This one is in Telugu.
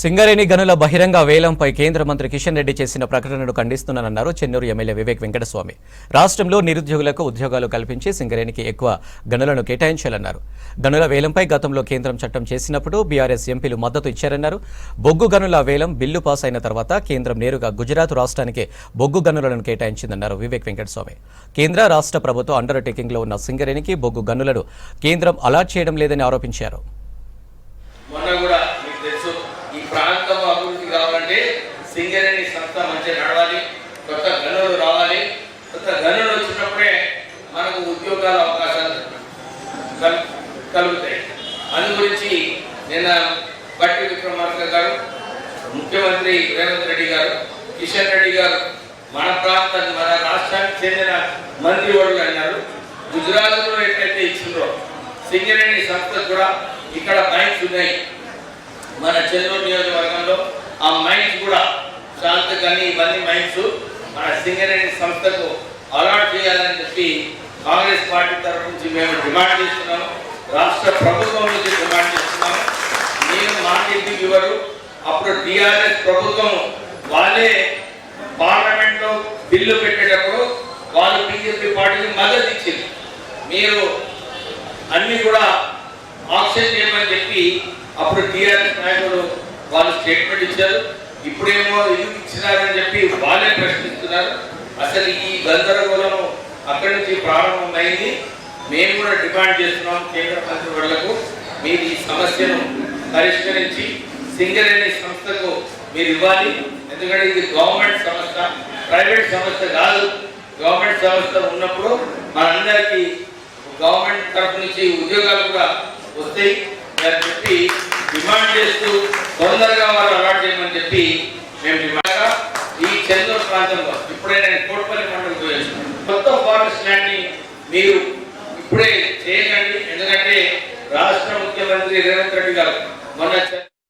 సింగరేణి గనుల బహిరంగ వేలంపై కేంద్ర మంత్రి కిషన్ రెడ్డి చేసిన ప్రకటనను ఖండిస్తున్నానన్నారు చెన్నూరు ఎమ్మెల్యే వివేక్ వెంకటస్వామి. రాష్ట్రంలో నిరుద్యోగులకు ఉద్యోగాలు కల్పించి సింగరేణికి ఎక్కువ గనులను కేటాయించాలన్నారు. గనుల వేలంపై గతంలో కేంద్రం చట్టం చేసినప్పుడు బీఆర్ఎస్ ఎంపీలు మద్దతు ఇచ్చారన్నారు. బొగ్గు గనుల వేలం బిల్లు పాస్ అయిన తర్వాత కేంద్రం నేరుగా గుజరాత్ రాష్ట్రానికి బొగ్గు గనులను కేటాయించిందన్నారు వివేక్ వెంకటస్వామి. కేంద్ర రాష్ట్ర ప్రభుత్వం అండర్ టేకింగ్లో ఉన్న సింగరేణికి బొగ్గు గనులను కేంద్రం అలాట్ చేయడం లేదని ఆరోపించారు. ప్రాంతం అభివృద్ధి కావాలంటే సింగరేణి సంస్థ మంచిగా నడవాలి కొత్త గనులు రావాలి. కొత్త గనులు వచ్చినప్పుడే మనకు ఉద్యోగాల అవకాశాలు కల్- కలుగుతాయి. అందు గురించి నిన్న బట్టి విక్రమార్క గారు ముఖ్యమంత్రి రేవంత్ రెడ్డి గారు కిషన్ రెడ్డి గారు మన ప్రాంతాన్ని మన రాష్ట్రానికి చెందిన మంత్రి వాళ్ళు అన్నారు. గుజరాత్లో ఎట్లయితే ఇచ్చిందో సింగరేణి సంస్థ కూడా ఇక్కడ బ్యాంక్స్ ఉన్నాయి. మన చెన్నూరు నియోజకవర్గం ఆ మైన్స్ కూడా శాంత కానీ ఇవన్నీ మైన్స్ మన సింగరేణి సంస్థకు అలాట్ చేయాలని చెప్పి కాంగ్రెస్ పార్టీ తరఫు నుంచి మేము డిమాండ్ చేస్తున్నాము. రాష్ట్ర ప్రభుత్వం నుంచి డిమాండ్ చేస్తున్నాము. నేను మాట ఇంటికి ఇవ్వరు అప్పుడు డిఆర్ఎస్ ప్రభుత్వం వాళ్ళే పార్లమెంట్లో బిల్లు పెట్టేటప్పుడు వాళ్ళు బీజేపీ పార్టీకి మద్దతు ఇచ్చింది. మీరు అన్ని కూడా ఆప్షన్ చేయమని చెప్పి అప్పుడు టీఆర్ఎస్ నాయకుడు వాళ్ళు స్టేట్మెంట్ ఇచ్చారు. ఇప్పుడేమో ఎందుకు ఇచ్చినారని చెప్పి వాళ్ళే ప్రశ్నిస్తున్నారు. అసలు ఈ గందరగోళం అక్కడి నుంచి ప్రారంభమైంది. మేము కూడా డిమాండ్ చేస్తున్నాం కేంద్ర మంత్రి వాళ్ళకు మీరు ఈ సమస్యను పరిష్కరించి సింగర్ అనే సంస్థకు మీరు ఇవ్వాలి. ఎందుకంటే ఇది గవర్నమెంట్ సంస్థ ప్రైవేట్ సంస్థ కాదు. గవర్నమెంట్ సంస్థ ఉన్నప్పుడు మనందరికీ గవర్నమెంట్ తరఫు నుంచి ఉద్యోగాలు కూడా వస్తాయి. అని చెప్పి డిమాండ్ చేస్తూ తొందరగా వారు అలాట్ చేయమని చెప్పి మేము డిమాండ్ ఈ చెన్నూరు ప్రాంతంలో ఇప్పుడే నేను కోట్పల్లి మండలం పోయాను కొత్త ఫారెస్ట్ ల్యాండ్ని మీరు ఇప్పుడే చేయకండి ఎందుకంటే రాష్ట్ర ముఖ్యమంత్రి రేవంత్ రెడ్డి గారు మొన్న